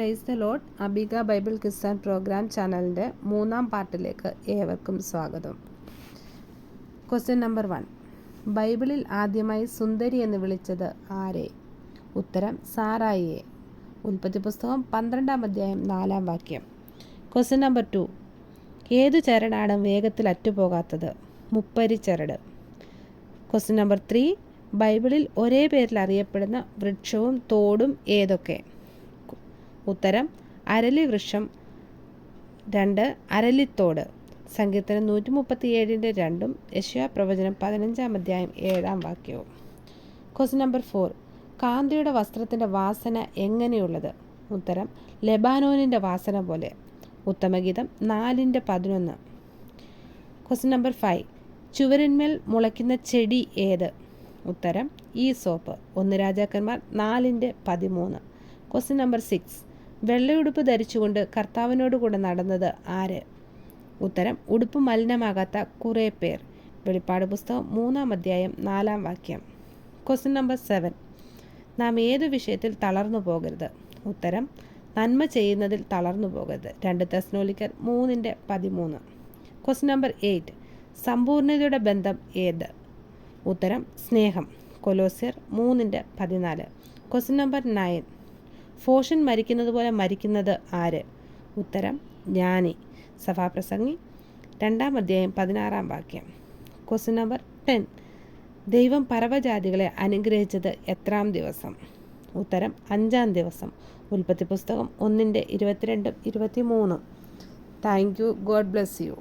Price the Lord അബിക Bible Christian program ചാനലിന്റെ മൂന്നാം പാർട്ടിലേക്ക് ഏവർക്കും സ്വാഗതം. ക്വസ്റ്റ്യൻ നമ്പർ വൺ ബൈബിളിൽ ആദ്യമായി സുന്ദരി എന്ന് വിളിച്ചത് ആരെ? ഉത്തരം സാറായിയെ. ഉൽപ്പത്തി പുസ്തകം പന്ത്രണ്ടാം അധ്യായം നാലാം വാക്യം. ക്വസ്റ്റ്യൻ നമ്പർ ടു ഏതു ചരടാണ് വേഗത്തിൽ അറ്റുപോകാത്തത്? മുപ്പരി ചരട്. ക്വസ്റ്റ്യൻ നമ്പർ ത്രീ ബൈബിളിൽ ഒരേ പേരിൽ അറിയപ്പെടുന്ന വൃക്ഷവും തോടും ഏതൊക്കെ? ഉത്തരം അരളി വൃക്ഷം രണ്ട് അരളിത്തോട്. സങ്കീർത്തനം നൂറ്റി മുപ്പത്തി ഏഴിന്റെ രണ്ടും യശ്യാ പ്രവചനം പതിനഞ്ചാം അധ്യായം ഏഴാം വാക്യവും. ക്വസ്റ്റ്യൻ നമ്പർ ഫോർ കാന്തിയുടെ വസ്ത്രത്തിന്റെ വാസന എങ്ങനെയുള്ളത്? ഉത്തരം ലെബാനോനിന്റെ വാസന പോലെ. ഉത്തമഗീതം നാലിന്റെ പതിനൊന്ന്. ക്വസ്റ്റ്യൻ നമ്പർ ഫൈവ് ചുവരിന്മേൽ മുളയ്ക്കുന്ന ചെടി ഏത്? ഉത്തരം ഈ സോപ്പ് ഒന്ന് രാജാക്കന്മാർ നാലിന്റെ പതിമൂന്ന്. ക്വസ്റ്റ്യൻ നമ്പർ സിക്സ് വെള്ളയുടുപ്പ് ധരിച്ചുകൊണ്ട് കർത്താവിനോട് കൂടെ നടന്നത് ആര്? ഉത്തരം ഉടുപ്പ് മലിനമാകാത്ത കുറേ പേർ. വെളിപ്പാട് പുസ്തകം മൂന്നാം അധ്യായം നാലാം വാക്യം. ക്വസ്റ്റ്യൻ നമ്പർ സെവൻ നാം ഏത് വിഷയത്തിൽ തളർന്നു പോകരുത്? ഉത്തരം നന്മ ചെയ്യുന്നതിൽ തളർന്നു പോകരുത്. രണ്ട് തെസ്നോലിക്കർ മൂന്നിന്റെ പതിമൂന്ന്. ക്വസ്റ്റ്യൻ നമ്പർ എയ്റ്റ് സമ്പൂർണതയുടെ ബന്ധം ഏത്? ഉത്തരം സ്നേഹം. കൊലോസിയർ മൂന്നിന്റെ പതിനാല്. ക്വസ്റ്റ്യൻ നമ്പർ നയൻ ഫോഷൻ മരിക്കുന്നത് പോലെ മരിക്കുന്നത് ആര്? ഉത്തരം ജ്ഞാനി സഭാപ്രസംഗി രണ്ടാം അധ്യായം പതിനാറാം വാക്യം. ക്വസ്റ്റ്യൻ നമ്പർ ടെൻ ദൈവം പർവജാതികളെ അനുഗ്രഹിച്ചത് എത്രാം ദിവസം? ഉത്തരം അഞ്ചാം ദിവസം. ഉൽപ്പത്തി പുസ്തകം ഒന്നിന്റെ ഇരുപത്തിരണ്ടും ഇരുപത്തി മൂന്നും thank you God bless you